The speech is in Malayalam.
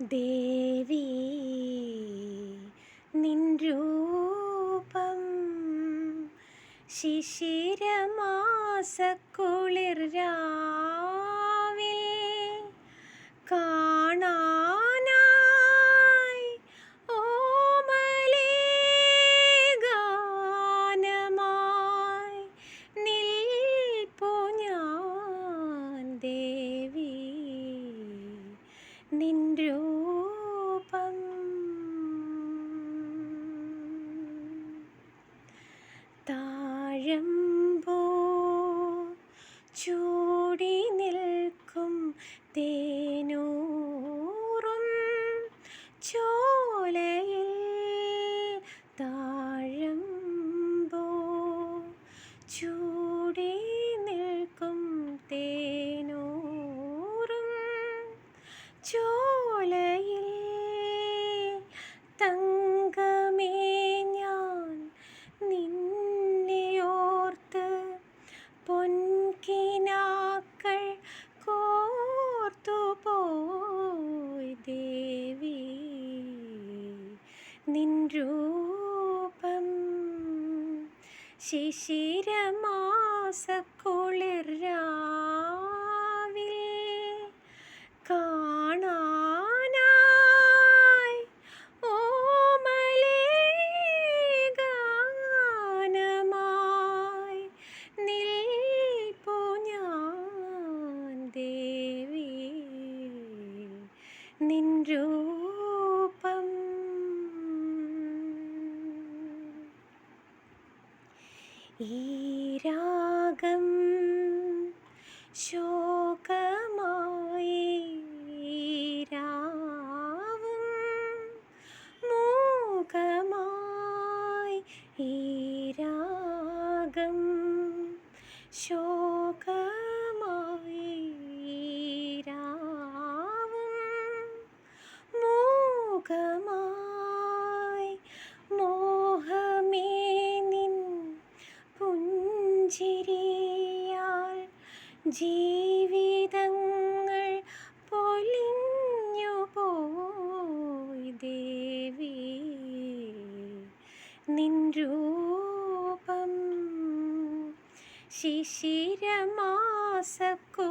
ദേവി നിൻ രൂപം ശിശിരമാസക്കുളിർ രാവിൽ നിൻ രൂപം. താഴമ്പോ ചൂടി നിൽക്കും തേനൂറും ചോലയിൽ. താഴമ്പോ ചൂടി നിൽക്കും തേനൂറും ചോലയിൽ തങ്കമേ ഞാൻ നിന്നെയോർത്ത് പൊൻകിനാക്കൾ കോർത്തുപോയി ദേവി. നിൻ രൂപം ശിശിരമാസക്കുളിർ നിൻ രൂപം ഈ രാഗം ശോകമായി രാവും മൂകമായി ഈ രാഗം ശോകമായി പുഞ്ചിരിയാൽ ജീവിതങ്ങൾ പൊലിഞ്ഞു പോയി ദേവി. നിൻ രൂപം ശിശിരമാസക്കുളിർ